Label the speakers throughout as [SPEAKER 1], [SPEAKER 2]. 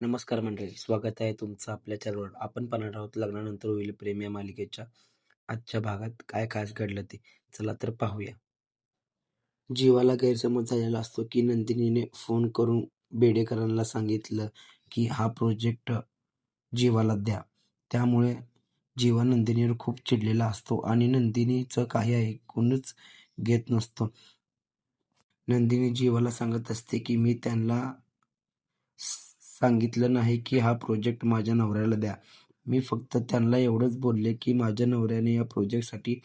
[SPEAKER 1] नमस्कार मंडळी, स्वागत आहे तुमचं आपल्या चॅनलवर. आपण पाहणार आहोत लग्नानंतर होईल प्रेम या मालिकेच्या आजच्या भागात काय खास घडलं ते. चला तर पाहूया. जीवाला गैरसमज झालेला असतो की नंदिनीने फोन करून बेडेकरांना सांगितलं की हा प्रोजेक्ट जीवाला द्या. त्यामुळे जीवा नंदिनीवर खूप चिडलेला असतो आणि नंदिनीचं काही ऐकूनच घेत नसतो. नंदिनी जीवाला सांगत असते की मी त्यांना सांगितलं नाही की हा प्रोजेक्ट माझ्या नवऱ्याला द्या. मी फक्त त्यांना एवढंच बोलले की माझ्या नवऱ्याने या प्रोजेक्टसाठी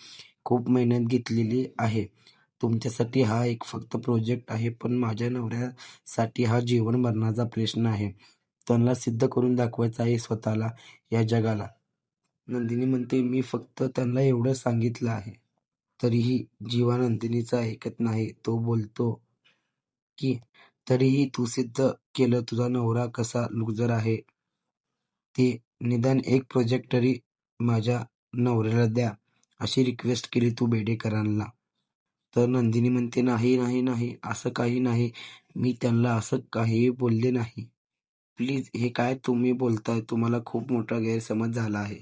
[SPEAKER 1] खूप मेहनत घेतलेली आहे. तुमच्यासाठी हा एक फक्त प्रोजेक्ट आहे पण माझ्या नवऱ्यासाठी हा जीवन मरणाचा प्रश्न आहे. त्यांना सिद्ध करून दाखवायचा आहे स्वतःला या जगाला. नंदिनी म्हणते मी फक्त त्यांना एवढं सांगितलं आहे. तरीही जीवा नंदिनीचा ऐकत नाही. तो बोलतो की तरीही तू सिद्ध केलं तुझा नवरा कसा लुजर आहे ते. निदान एक प्रोजेक्ट तरी माझ्या नवऱ्याला द्या अशी रिक्वेस्ट केली तू बेडेकरांना. तर नंदिनी म्हणते नाही नाही नाही असं काही नाही. मी त्यांना असं काहीही बोलले नाही. प्लीज हे काय तुम्ही बोलताय? तुम्हाला खूप मोठा गैरसमज झाला आहे.